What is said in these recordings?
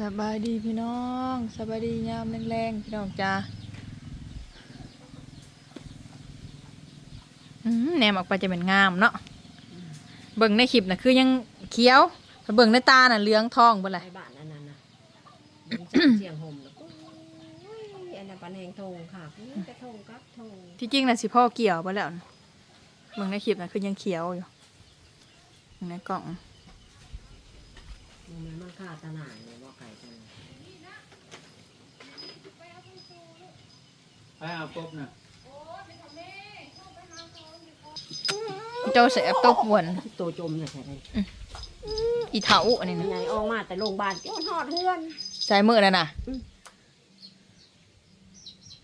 สบายดีพี่น้องสบายดียามแรงๆพี่น้องจ้าอืมแหนมออกไปจะเป็นงามเนาะเบิ่งในคลิปน่ะคือยังเขียวแต่เบิ่งในตาน่ะเหลืองทองเบ่ล่ะไปบ้านอันนั้นนะเสียงห่มแล้วก็โอ้ยอันนั้นปันแหงทงค่ะนี่กระทงกับทงที่จริงน่ะสิพ่อเกี่ยวบ่แล้วน่ะเบิ่งในคลิปน่ะคือยังเขียวอยู่เบิ่งในกล่อง มันมันฆ่าตาหน่ายเลยว่าไก่จังไปเอาปุ๊บนะเจ้าแสบตกวนโตจมเนี่ยใช่ไหมอีเถาอันนี้ยันะงไงออกมาแต่โรงพยาบาลย้อนหอดเฮือนใส่มือนั่นน่ะอืม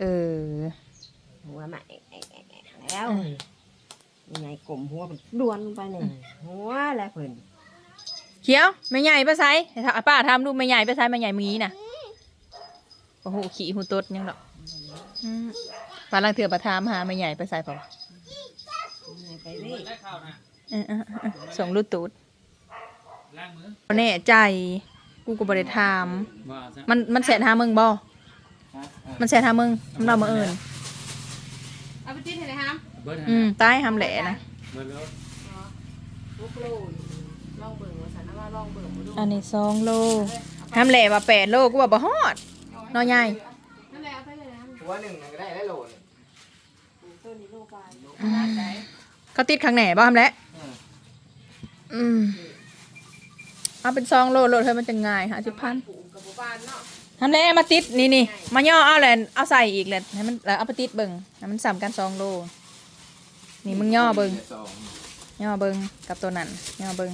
เออหัวมาแอะแอะแอะแอะแล้วยังไงกลมหัวมันดวนลงไปเนี่ยหัวแล้วเพิ่น เขียวไม่ใหญ่ไปไซให้ถ้าป้าทำดูไม่ใหญ่ไปไซไม่ใหญ่มือนี้น่ะโอ้โหขี่หูตดยังดอกอืมปลาลังเถื่อประทามหาไม่ใหญ่ไปไซเปล่าวะยังไงไปเว้ยได้ข้าวนะเออเออเออส่งรูดตูดล้างมือบ่แน่ใจ กูก็บริทามว่าซะมันมันแสนหามึงบ่ฮะเออมันแสนหามึงทำเรามาเอิญเอาไปจิ้มให้เลยครับเบิร์ดอืมฮะตายหำแหล่นะ องเบิ่งมาดูอันนี้สองโลหำแหล่ว่าแปดโลกูว่าบ่ฮอดน้อยใหญ่นั่นแหละเอาไปเลยนะหัวหนึ่งมันก็ได้ได้โหลหนึ่งตัวนี้โลไปเขาติดข้างไหนบ่ทำแหละอืมอืมเอาเป็นซองโลโลเธอมันจะง่ายหาสิบพันปลูกกับหมู่บ้านเนาะทำแล้วมาติดนี่นี่มาย่อเอาแหละเอาใส่อีกแหละให้มันแล้วเอาไปติดเบิ่งให้มันสามกันซองโล นี่มึงย่อเบิ่งสองย่อเบิ่งกับตัวนั้นย่อเบิ่ง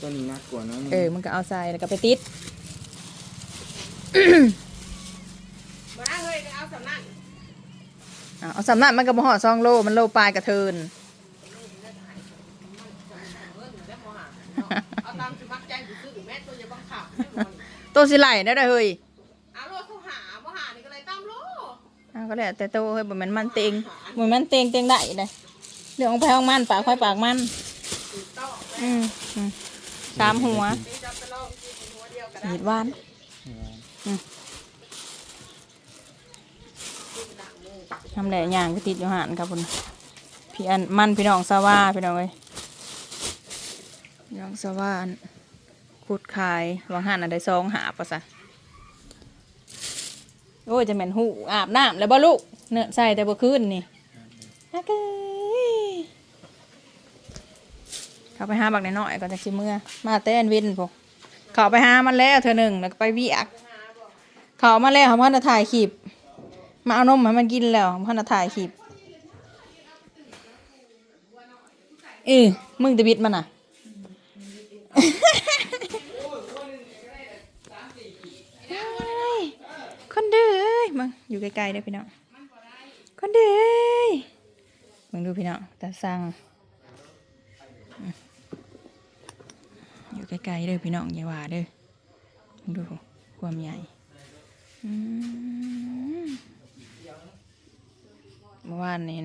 ตัวนี้น่ากลัวเนาะเออมึงก็เอาใส่แล้วก็ไปติด มาเฮ้ยเอาสำนักอะเอาสำนักมันก็บ่ฮอดซองโลมันโลปลายกระเทิน เอาตามสิมักใจอยู่ซื้อแม่ตัวอย่าบังคับตัวสิไหลได้ได้อเฮ้ยเอาโลเขาหาบ่หานี่ก็เลยตามโลอ้าวก็แล้วแต่โตเฮ้ยบ่แม่นมันเต็งบ่แม่นเต็งเต็งได้เลยเรื่องของไผของมันปากค่อยปากมันต่อ อืมอืม สามหัวนี่จะไปลองกินหัวเดียวกันหีดหวานทำแหล่ย่างก็ติดอยู่หันครับคุณพี่อันมันพี่น้องสาว่าพี่น้องเอ้ยพี่น้องสาว่าอันขุดขาย วางหันอันใดซองหาปะซะโอ้ยจะเหม็นหูอาบน้ำแล้วบ่ลูกเนื้อใส่แต่บ่คืนนี่ฮักเอ้ย เข้าไปหาบักน้อยๆก่อนจากสิเมื่อ มาแต่อันวินพวกเข้าไปหามันแล้วเธอหนึ่งแล้วก็ไปเวียกเขามาแล้วเขาพันถ่ายคลิปมาเอานมให้มันกินแล้วพันถ่ายคลิปเออมึงจะบิดมันอะคนเด้อยมึงอยู่ไกลๆเด้อพี่น้องคนเด้อยมึงดูพี่น้องตาสั่ง อยู่ไกล้ๆเด้อพี่น้องอย่าว่าเด้อดูความใหญ่มเมื่อวานนี้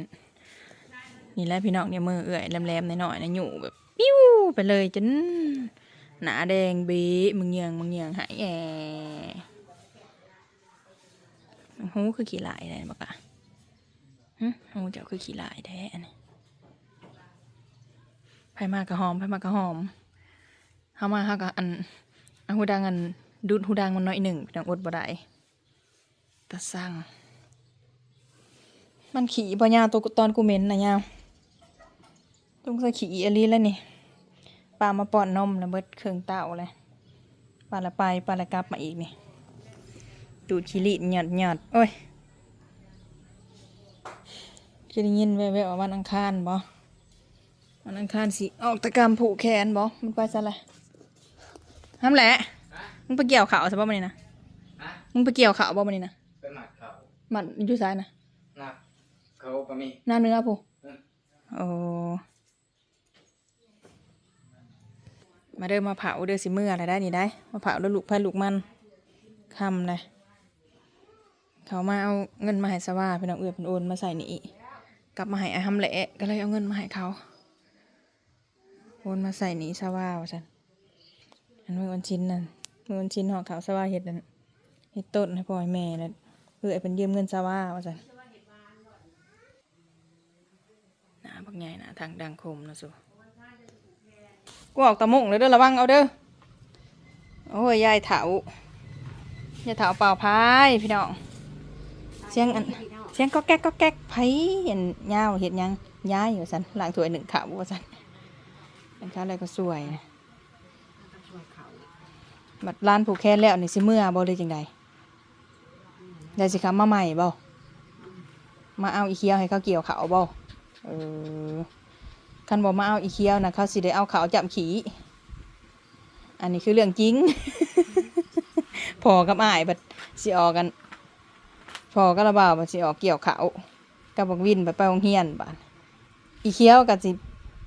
นี่แหละพี่น้องเนี่ยมือเอื่อยแหลมๆหน่อยๆนะอยู่แบบปิ้วไปเลยจนหนาแดงบีมึงเยียงมึงเยียงหายแย่หูคือขี้ลายอะไรบอกอะหึหูเจ้าคือขี้ลายแท้อันนี้ ไผมากระหอมไผมากระหอมเฮามาเฮาก็อันอันหูดังอันดูดหูดังมันน้อยหนึ่งพี่น้องอดบ่ได้ตะสั่งมันขี่ปะยาตัวตอนกูเหม็นนะยาวต้องใส่ขี่อลีแล้วนี่ปลามาป้อนนมนะเบิดเครื่องเต่าเลยปลาละไปปลาละกลับมาอีกนี่ดูดขี้ลิหยอดหยอดโอ้ยจะได้ยินแว่วๆว่าวันอังคารบ่ วันอังคารสิออกตะกรรมผูกแขนบ่มันไปซะละทำแหละมึงไปเกี่ยวเขาวซะบ่มันนี่นะฮะมึงไปเกี่ยวเขาวบ่มันนี่นะไปหมัดเขามันอยู่ซ้ายนะนะเขาปะมีหน้าเนื้อผู้อืมโอ้มาเดินมาเผาเด้อสิเมื่ออะไรได้นี่ได้ มาเผาแล้วลูกแพนลูกมันคำเลยเขามาเอาเงินมาให้สว่าพี่น้องเอื้อเป็นโอนมาใส่นี่กลับมาให้ไอ้ทำแหละก็เลยเอาเงินมาให้เขา โอนมาใส่นี่สว่าว่าฉันอันนี้วันชิ้นนั่นมือวันชิ้นหอกขาวสว่าเห็ดนั่นเห็ดต้นให้พ่อให้แม่นั่นเพื่อเป็นยืมเงินสว่าวฉันหน้าบักใหญ่หนาทางดังคมนะสูกูออกตะมุงเลยเด้อระวังเอาเด้อโอ้ยยายเถายายเถาเป่าพายพี่น้องเสียงอันเสียงก็แก๊กก็แก๊กไผเห็นยาวเห็นยังย้ายอยู่สันหล้างถวยหนึ่งขาวว่าสัน เป็นข้าวอะไรก็สวยนะต้องช่วยเขาบัดร้านผูกแค่แล้วนี่สิเมื่อบ่เลยจังใดได้สิครับมาใหม่บ่มาเอาอีเคียวให้เขาเกี่ยวเขาวบ่เออคันบ่มาเอาอีเคียวนะเขาสิได้เอาเขาวจับขี่อันนี้คือเรื่องจริง พอกับอ้ายบัดสิออกกัน พอก็ระบาวบัดสิออกเกี่ยวเขาวกับบักวินไปไปโรงเรียนบาดอีเคียวก็สิ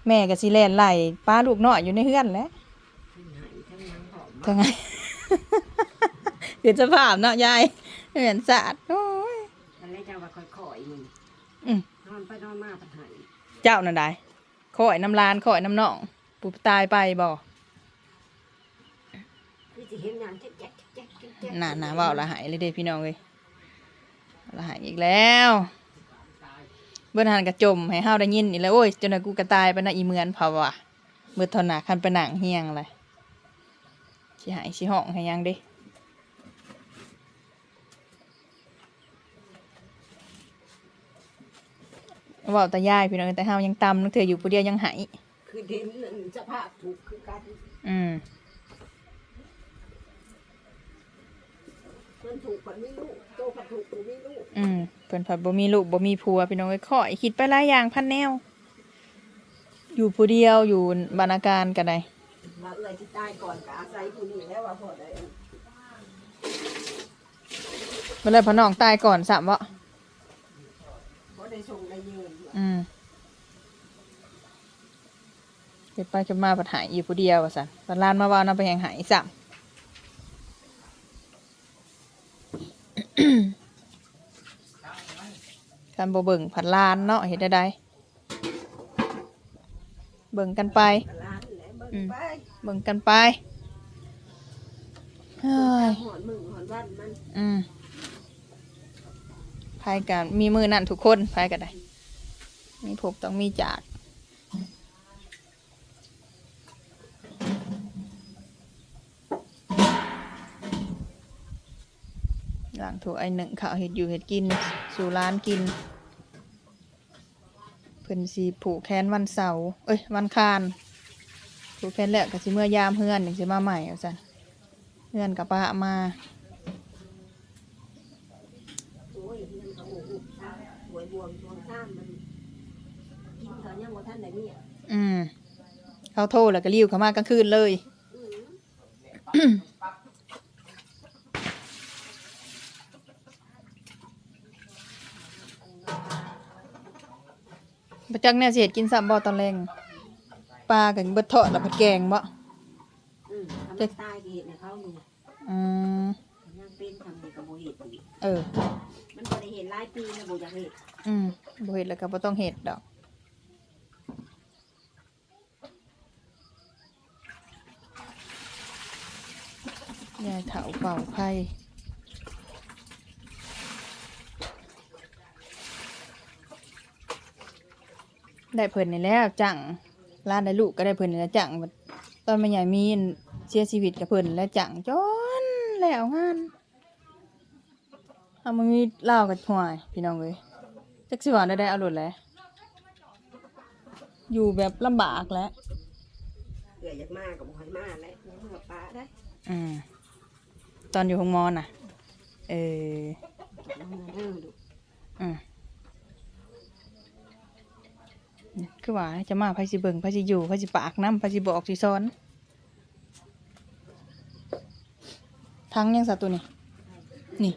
แม่ก็สิแล่นไล่ป้าลูกน้อยอยู่ในเฮือนแหล้วทั้งไหนทั้งนังหอมทั้งไง เดี๋ยวจะภาพเนาะยายเหมือนสาดโอ้ย มันเลยจะว่าค่อยๆมึงอืม นอนไปนอนมาปัญหาเจ้านั่นได้ข่อยน้ำลานข่อยน้ำน่องปูตายไปบ่คือสิเห็นงานแจ๊กแจ๊กแจ๊กแจ๊กแจ๊กน่าน่าเว่าละหายเลยเด้พี่น้องเอ้ยละหายอีกแล้ว เบิ่นหันกระจมให้เฮาได้ยินอีกแล้วโอ้ยจนว่ากูกระตายไปนะอีเหมือนเผาว่ะเมื่อทนหนาคันไปหนังเฮียงเลยสิหายสิห้องให้ยังเด้เว่าแต่ยายพี่น้องแต่เฮายังตำนึกเธออยู่ผู้เดียวยังหายคือเด่นนั่นสภาพถูกคือกันอืมมันถูกกว่าไม่รู้โตกว่าถูกกว่าไม่รู้ อืมเพิ่นผัดบ่มีลูกบ่มีผัวพี่น้องเอ้ยข้อยคิดไปหลายอย่างพันแนว อยู่ผู้เดียวอยู่บรรณาการกันได้ว่าเอื้อยที่ใตายก่อนก็อาศัยผู้นี้แล้วว่าพอได้เมื่อไรพอน้องตายก่อนสามวะพอได้ส่งได้ยืนอืมเก็บไปเก็บมาปัดหาอยู่ผู้เดียวว่าสันปัดลานมาว่านำไปแหงหายสา มการบ่เบิ่งผัดลานเนาะเห็นได้ใดเบิ่งกันไปตลาดแหละเบิ่งไปเบิ่งกันไปเฮ้ยหอนมึงหอนวันมันอืมพายกันมีมือนั่นทุกคนพายกันได้ มีผมต้องมีจากหลังถูกไอหนึ่งข้าวเห็ดอยู่เห็ดกิน สู่ร้านกินเพิ่นสีผูกแขนวันเสาร์เอ้ยวันคานผูกแขนแล้วก็สิเมื่อยามเฮือนอย่างสิมาใหม่เอาสันเฮือนกับป้ามาอืมเขาโทรแล้วก็รีวเขามากลางคืนเลย ประจักเนี่ยสิเห็ดกินสามบ่อตอนแรงปลากับเบิดเถาะแล้วผัดแกงบ่อืมทำให้ตายดีในเขานี่อืมยังเป็นทำในกระโบเห็ดอีกเออ มันบ่ได้เห็นหลายปีแล้วบ่อยากเห็ดอืมบ่เห็ดแล้วก็บ่ต้องเห็ดดอก ยายเถาเป่าไพ่ ได้เพิ่นนี่แล้วจังร้านได้ลูกก็ได้เพิ่นนี่แล้วจังบัดตอนแม่ใหญ่มีอันเสียชีวิตกับเพิ่นแล้วจังจนแล้วงานเอามามีเล่าวกับห่วยพี่น้องเอ้ยจักสิว่าได้ได้เอาหลุดแล้วอยู่แบบลำบากแล้วเกิดอยากมากับบ่ให้มาแล้วยังมาปลาได้อืมตอนอยู่ห้องมอนน่ะ เออ มาเริ่มดู อืม คือว่าจะมาไผสิเบิ่งไผสิอยู่ไผสิปากน้ำไผสิบอกสิสอนทั้งยังสัตว์ตัวนี้ นี่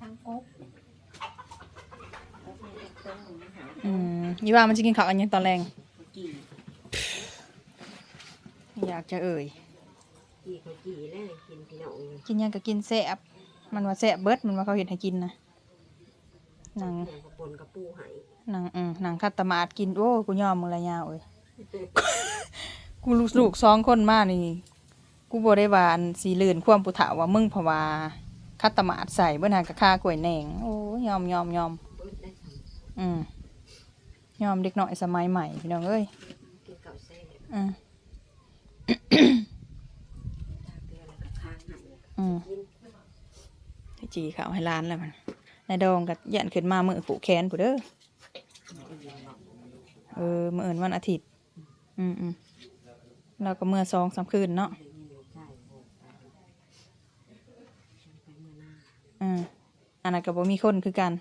ทางกบแล้วเนี่ยเต็มๆมันหาอืมยี่ว่ามันจะกินข้าวอันยังตอนแรงกี่อยากจะเอ่ยกี่เขากี่แล้วกินพี่น้องเลยกินหยังก็กินแซ่บมันว่าแซ่บเบิดมันว่าเขาเห็นให้กินนะหนังอย่างกระปนกระปูไหาย นังอืมนังคัตตมาดกิน โอ้กูยอมมึงละยาวเอ้ยกูลูกลูกสองคนมานี่ กูบ่ได้ว่าอันสีเลื่นความผู้เฒ่าว่ามึงเพราะว่าคัตตมาดใส่เบิ่นหากะค่ากล้วยแหนงโอ้ยอมยอมยอมอืมยอมเด็กน้อยสมัยใหม่พี่น้องเอ้ยอืมอืมจีเขาให้ร้านแล้วมันนายดองก็ยันขึ้นมามือผูกแขนผู้เด้อ เออมื้ออื่นวันอาทิตย์ อืมอืมแล้วก็เมื่อสองสามคืนเนาะเดี๋ยวนี้ลูกชายโผล่ไปไปเมื่อหน้าอืมอันนั้นก็บ่มีคนคือกัน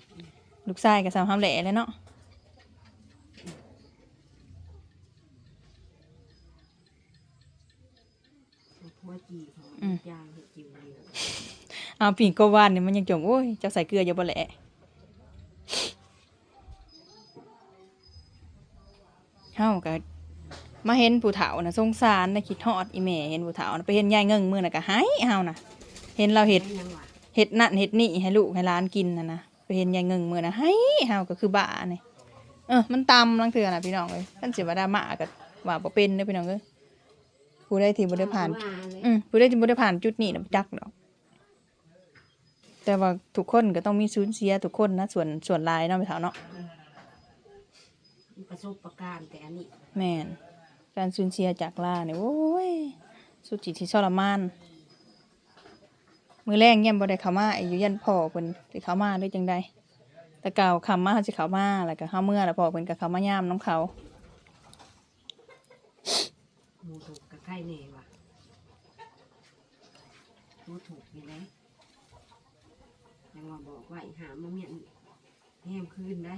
ลูกชายก็สามห้ำแหล่เลยเนาะทั่วจีเขาย่างเห็ดจิ๋วเดียวเอาปิ่งโกวานนี่มันยังจงโอ้ยเจ้าใส่เกลืออยู่บ่แหละ เฮาก็มาเห็นผู้เฒ่าน่ะสงสารนะคิดฮอดอีแม่เห็นผู้เฒ่าน่ะไปเห็นยายเงิงมื้อน่ะก็หายเฮาน่ะเห็นเราเฮ็ดไม่ยังหวะเฮ็ดนั่นเฮ็ดนี่ให้ลูกให้หลานกินน่ะนะไปเห็นยายเงิงมื้อน่ะหายเฮาก็คือบ้านี่เออมันตำลังเทื่อน่ะพี่น้องเอ้ยคันสิว่าดราม่าก็ว่าบ่เป็นเด้อพี่น้องเอ้ยผู้ใดที่บ่ได้ผ่านมาเลยอืมผู้ใดที่บ่ได้ผ่านจุดนี้น่ะบ่จักดอกแต่ว่าทุกคนก็ต้องมีสูญเสียทุกคนนะส่วนส่วนหลายเนาะพี่เฒ่าเนาะ ประสบประการณ์แต่อันนี้แม่นการสูญเสียจากลาเนี่ยโอ้ย สุดจิตที่ทรมาน มือแรงเยี่ยมบ่ได้เข้ามาอายุยันพ่อเพิ่นสิเข้ามาได้จังใดแต่เก่าคำมาเขาสิเข้ามาแล้วก็เฮาเมื่อแล้วพ่อเพิ่นก็เข้ามายามน้ำเขาหมูถูกกับไข่เน่ว่ะหมูถูกนี่แหละยังว่าบอกว่าอีหามาเมียนแหมคืนได้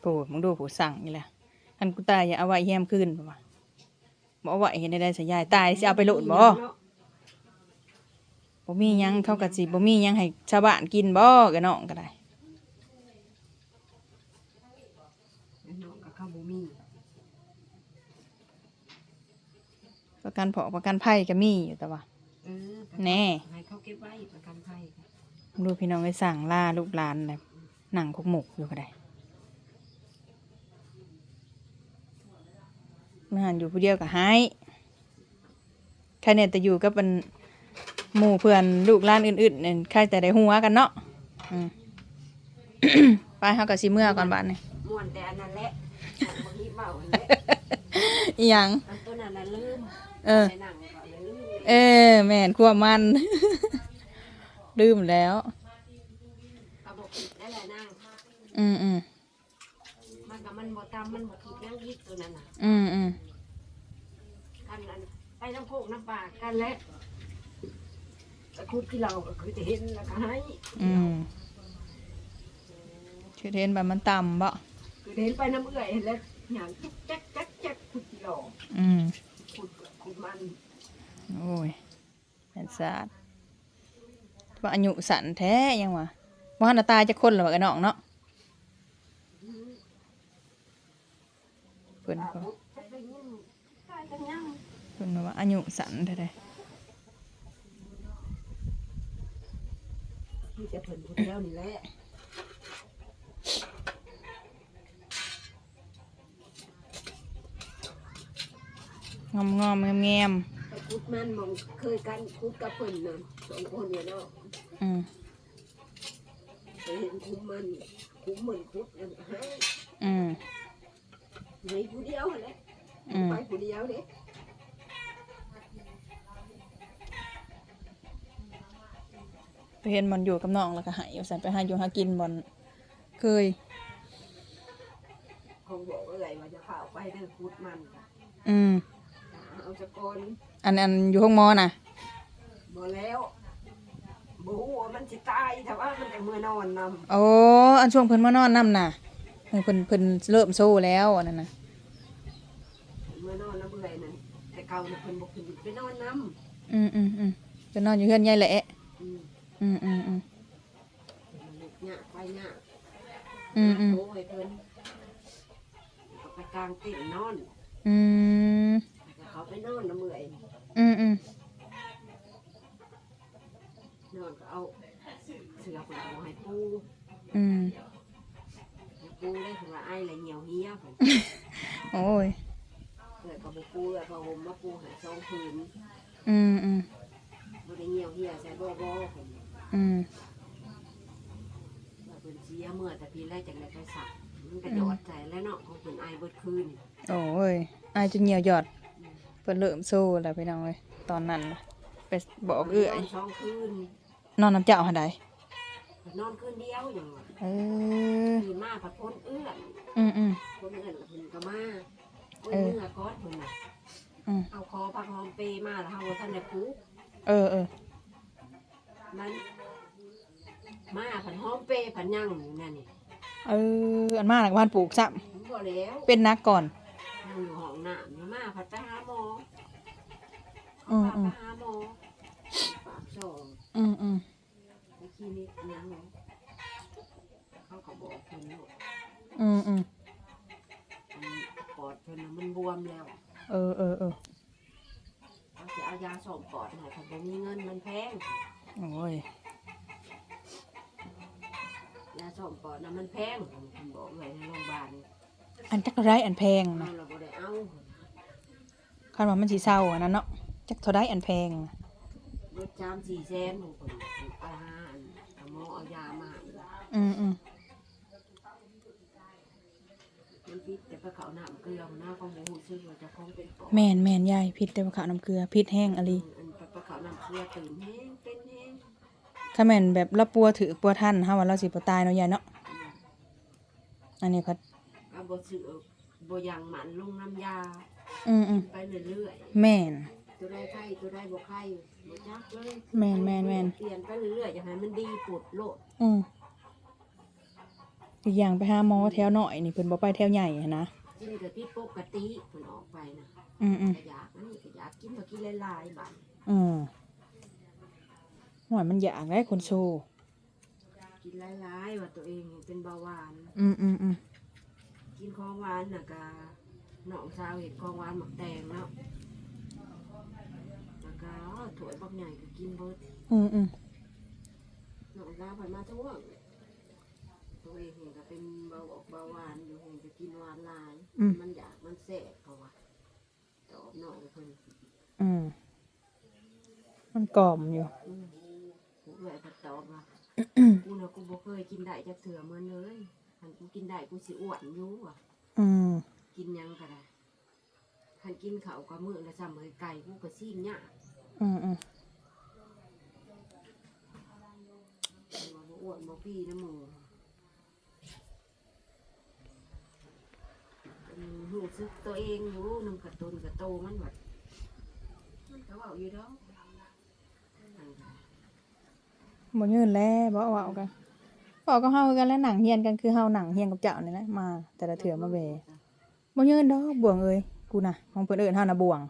โอ้มึงดูผู้สั่งนี่แหละคันกูตายอย่าเอาไว้แฮมคืนบ่ว่าบ่เอาไว้เห็นได้ๆสิยายตายสิเอาไปโลดบ่บ่มีหยังเขาก็สิบ่มีหยังให้ชาวบ้านกินบ่ก็น้องก็ได้แล้วน้องกับข้าวบุมีประกันเผอประกันภัยก็มีอยู่แต่ว่าเออแน่ให้เขาเก็บไว้ประกันภัยค่ะดูพี่น้องไปสั่งล่าลูกหลานแบบหนังคุกหมกอยู่ก็ได้ มื่อหันอยู่ผู้เดียวก็หายใครเนี่ยแต่อยู่กับเป็นหมู่เพื่อนลูกหลานอื่นๆเนี่ยใครแต่ได้หัวกันเนาะอืม ไปเขากับซีเมื่อก่อนบ้านนี่ม่วนแต่อันนั้นแหละบางทีเบาอันนั้นแหละอีหยัง อันตัวนั้นน่ะลืมเออ ในหนังก็ลืมเออ แม่นขั้วมัน ลืมแล้ว กระบอกผิดได้แหละนางอืมอืมมันกั บมันบ่ตามมันบ่ผิดยังยิดตัวนั้นน่ะอืมอืมกันนั้นไปน้ำโคกน้ำปลากันแล้วตะคุดที่เราก็คือจะเห็นแล้วก็ให้อืมชื่อเทนแบบมันต่ำบ่คือเห็นไปน้ำเอื่อยเห็นแล้วอย่างจุกจักจักจักคุดที่เราอืมคุดคุดมันโอ้ยเป็นศาสตร์ว่าอายุสันแท้ยังวะว่าหน้าตายจะคนหรือว่ากันน้องเนาะ เพิ่นตาก็บุดจะไปยิ่งตายกันยังเพิ่นว่าอายุสันแท้ที่จะเพิ่นพูดแล้วนี่แหละงอมงอมๆแงมตะคุดมันมองเคยกันคุดกับเพิ่นน่ะสองคนเนี่ยเนาะๆอืมเคยเห็นคุ้มมันคุ้มเหมือนคุดแล้วก็ให้อืม ในผู้เดียวแหละอืม ไปผู้เดียวเด้ไปเห็นบอลอยู่กับน้องแล้วก็ใหายสันไปหาอยู่หากินบอลเคย คงบอกว่าอะไรว่าจะเข้าไปเด้อคุดมันอืม เอาสะกอนอันอันอยู่ห้องหมอน่ะ บ่แล้วบ่ฮู้ว่ามันสิตายแต่ว่ามันจะเมื่อนอนนำโอ้อันช่วงเพิ่นมานอนนํน่ะ เออเพิ่นเพิ่นเริ่มโซ่แล้วอันนั้นน่ะเมื่อนอนน้ำเบื่อยนั่นแต่เก่าน่ะเพิ่นบ่ขึ้นไปนอนน้อืมอืมอืมจะนอนอยู่เฮือนยายแหละำอืมอืมอืมอืมเนี่ยไปเนี่ยอืมอืมโอ้ยเพิ่นก็ไปกลางเต็นท์นอนอืมแล้วก็เขาไปนอนน้ำเบื่อยอืมอืมนอนก็เอาเสือไปเอาให้ปูอืม ให้ปูได้ถึงว่าไอ้ละเหี่ยวเหี้ยเพิ่นโอ้ย เกิดกับบ่ปูแล้วก็ห่มมาปูให้สองผืนอืมอืมบ่ได้เหี่ยวเหี่ยใส่บ่บ่ผมอืมว่าเพิ่นเสียเมื่อแต่ปีแรกจังได๋ไปสักมันก็ยอดใจแล้วเนาะของเพิ่นไอายเบิดคืนโอ้ยอายจนเหนียวหยอดเพิ่นเริ่มโซ่แล้วพี่น้องเอ้ยตอนนั้นน่ะไปบอกเอื้อยนนสองคืนนอนน้ำเจ้าหันใดเพิ่ นนอนคืนเดียวอย่างว่าเออคืนมาผัดพ้นเอื้อนอืมอืมพ้นเอื้อนแล้วเพิ่นก็มาเพิ่นเออเมื่อก้อนเพิ่นน่ะอืมเอาคอพักหอมเปมาแล้วเฮาบ่ทันได้ปลูกเออเออมันมาผัดหอมเปผัดย่างอยู่นั่นนี่เอออันมาหลักบ้านปลูกซ้ผมบ่แล้วำเป็นนักก่อน นั่งอยู่ห้องน้ำนี่มาผัดไปหาหมออืมพาอืไปมหาหมอปากสองอืมอืม ไปคลินิกอิหยังเนาะเขาก็บอกเพิ่นว่าอืมอืมอันปอดเพิ่นน่ะมันบวมแล้วเออเออเออเขาจะเอายาส่งปอดให้ถ้าบ่มีเงินมันแพง โอ้ยยาส่งปอดน่ะมันแพงเพิ่นบอกไว้ในโรงพยาบาลอันจักไรอันแพงเอานะเราบ่ได้เอาคันว่ามันสีเศร้าอันนั้นเนาะจักเท่าไรอันแพงรถจาม4แสนของเพิ่นเอาหาอันเอาหมอเอายามาให้ อืมอืมมันพิษแต่ไปเขาน้ำเกลือหัวหน้าของบ่ฮู้สึกว่าเจะคงเป็นปอดแม่นแม่นยายพิษแต่ว่าขาวน้ำเกลือพิษแห้งอะไรอันไปไปเขาน้ำเกลือตื่นแห้งเป็นแห้งถ้าแม่นแบบเราปัวถือปัวท่านเฮาว่าเราสิบ่ตายเนาะยายเนาะอันนี้พัดเอาบ่ซื้อบ่อยังหมันลงน้ำยาอืมอืมไปเรื่อยแม่นๆตัวใดไข้ตัวใดบ่ไข้บ่จักเลยแม่นแม่นแม่น เปลี่ยนไปเรื่อยๆอย่างให้มันดีปุดโลดอืม อีกอย่างไปหาหมอแถวหน่อยนี่เพิ่นบ่ไปแถวใหญ่หั้นนะ กินก็ที่ปกติเพิ่นออกไปนะอืมอืมก็อยากอันนี้ก็อยากกินก็กินหลายๆบัดอืมหวยมันอยากได้คนโชว์กินหลายๆว่าตัวเองเป็นเบาหวาน อืมอืมอืมกินของหวานน่ะก็น้องสาวเห็ดของหวานหมักแตงเนาะแล้วก็ถ้วยบักใหญ่ก็กินเบิดอืมอืมน้องสาวเพิ่นมาท่วงตัว เองเห็นก็เป็นเบาออกเบาหวานอยู่เห็นก็กินหวานหลายมันอยากมันแสบเพราะว่าตอบน้องเพิ่นอืมมันกล่อมอยู่ อืมกูเอื้อยก็ตอบว่า กูน่ะกูบ่เคยกินได้จักเถื่อเหมือนเลยคันกูกินได้กูสิอ้วนอยู่ว่ะ อืมกินหยังก็ได้คันกินข้าวก็มื้อละซ้ำเอ้ยไก่กูก็ซีนยากอืมอืมว่าบ่อ้วนบ่พี่นะหมู อืมรู้สึกตัวเองอยู่นำกระตุนกระโตมันว่ามันก็เว้าอยู่ดอกนั่นก็บ่ยืนแล้วบ่เอากันบอกก็เฮาคือกันแล้วหนังเฮียนกันคือเฮาหนังเฮียนกับเจ้านี่แหละมา แต่ละเถื่อมาเวบ่ยืนดอกบ่วงเอ้ยกูน่ะของเพิ่นเอิ้นเฮาน่ะบ่วง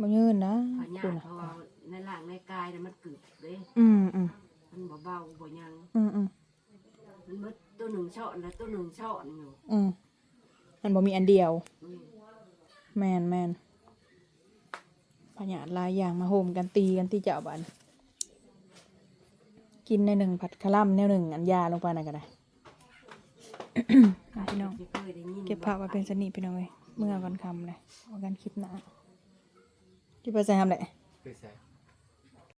บ่ยืนนะพญากูติน่ะเพราะว่าในร่างในกายน่ะมันกึดเด้อืมอืมมันบ่เบาบ่หยังอืมอืมมันเบิดตัวหนึ่งช้อนแล้วตัวหนึ่งช้อนอยู่อืม มันบ่มีอันเดียวอืมแม่นแม่นพญาติหลายอย่างมาโฮมกันตีกันที่เจ้าบ้านกินในหนึ่งผัดคาร่ำแนวหนึ่งอันยาลงไปนั่นก็ได้เอาพี่น้องที่เคยได้ยินเก็บภาพไว้เป็นสนิทพี่น้องเลยเมื่อวันคำเลยเอากันคลิปหน้าที่ไปใส่ทำแหละคือใส่